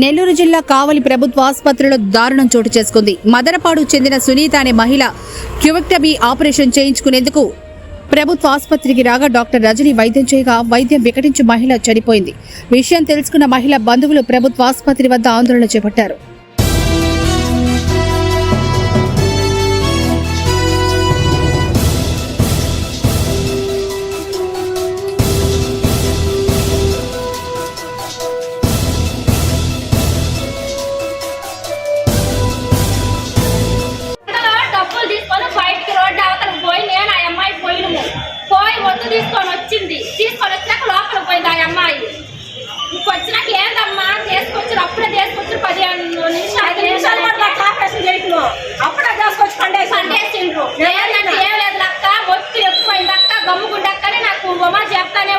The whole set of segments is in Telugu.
నెల్లూరు జిల్లా కావలి ప్రభుత్వ ఆసుపత్రిలో దారుణం చోటు చేసుకుంది. మదనపాడు చెందిన సునీత అనే మహిళ క్యువెక్టబీ ఆపరేషన్ చేయించుకునేందుకు ప్రభుత్వ ఆసుపత్రికి రాగా డాక్టర్ రజని వైద్యం చేయగా వైద్యం వికటించి మహిళ చనిపోయింది. విషయం తెలుసుకున్న మహిళ బంధువులు ప్రభుత్వ ఆసుపత్రి వద్ద ఆందోళన చేపట్టారు.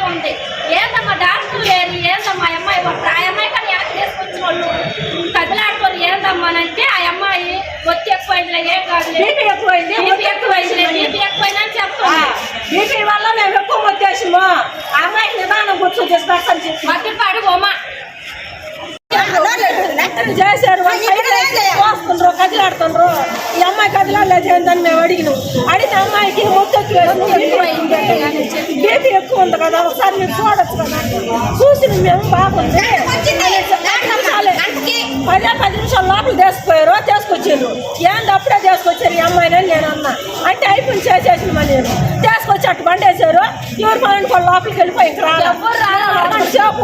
ఉంది. ఏందమ్మా డాక్టర్ లేరు ఏందమ్మా ఆ అమ్మాయి ఆ అమ్మాయి కానీ ఎక్కడ తీసుకొచ్చిన వాళ్ళు? కదిలాడుకోరు ఏందమ్మా అని అంటే ఆ అమ్మాయి ఒత్తి ఎక్కువైందిలే ఏం కాదు బీపీ ఎక్కువైంది బీపీ ఎక్కువైందిలే బీపీ ఎక్కువైందని చెప్తుంది. బీపీ వల్ల మేము ఎక్కువ వచ్చేసాము ఆ అమ్మాయికి నిదానం కూర్చొని చేస్తాను చెప్పి. మట్టిపాడు ఉమా చేశారు కదిలాడలేదు ఏందని మేము అడిగినాం. అడిగిన అమ్మాయికి మొత్తొచ్చి బీపీ ఎక్కువ ఉంది కదా ఒకసారి మీరు చూడొచ్చు కదా. చూసి మేము బాగుంది. పది. పదే నిమిషాలు లోపల తీసుకుపోయారు తీసుకొచ్చారు ఏంది అప్పుడే తీసుకొచ్చారు ఈ అమ్మాయిని అని నేను అన్నా. అంటే అయిపోయింది చేసేసిన మా నేను? తీసుకొచ్చి అట్టు బండేశారు. ఎవరు పని వాళ్ళు లోపలికి వెళ్ళిపోయి ఇంకా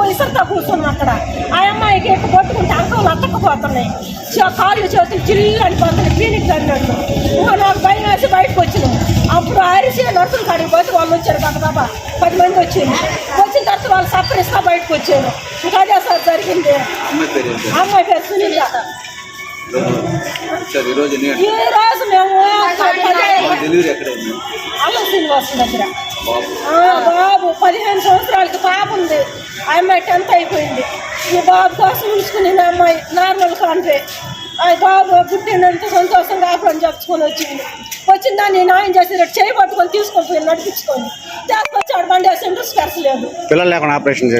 ఇసరితో కూర్చున్నాం అక్కడ. ఆ అమ్మాయికి ఎక్కువ కొట్టుకుంటే అంకలు అత్తకపోతున్నాయి చే- కాళ్ళు చేతులు చిల్లు అనిపోతున్నాయి క్లినిక్ అన్నట్టు ఇంకా నాకు భయం వేసి బయటకు వచ్చినాం. అప్పుడు అరిసి నర్సులు కాడికి పోతే వాళ్ళు వచ్చారు కదా బాబా పది మంది వచ్చారు వచ్చిన తర్వాత వాళ్ళు సప్పరిస్తా బయటకు వచ్చారు. ఇంకా అదే సార్ జరిగింది. అమ్మాయి పేరు సునీత. నేను ఈ రోజు మేము శ్రీనివాస్ దగ్గర. బాబు ఆ, బాబు పదిహేను సంవత్సరాలకి పాప ఉంది. ఆ అమ్మాయి టెన్త్ అయిపోయింది. ఈ బాబు కోసం ఉంచుకుని నా అమ్మాయి నార్మల్ కంటే ఆ బాబు పుట్టినంత సంతోషంగా ఆపడం చెప్పుకొని వచ్చింది. వచ్చిన దాన్ని న్యాయం చేసి చేయి పట్టుకొని తీసుకొని పోయి నడిపించుకొని. తీసుకొచ్చాడు బండి వేసి ఇంట్రెస్ట్ స్పెర్స్ లేదు పిల్లలు లేకుండా ఆపరేషన్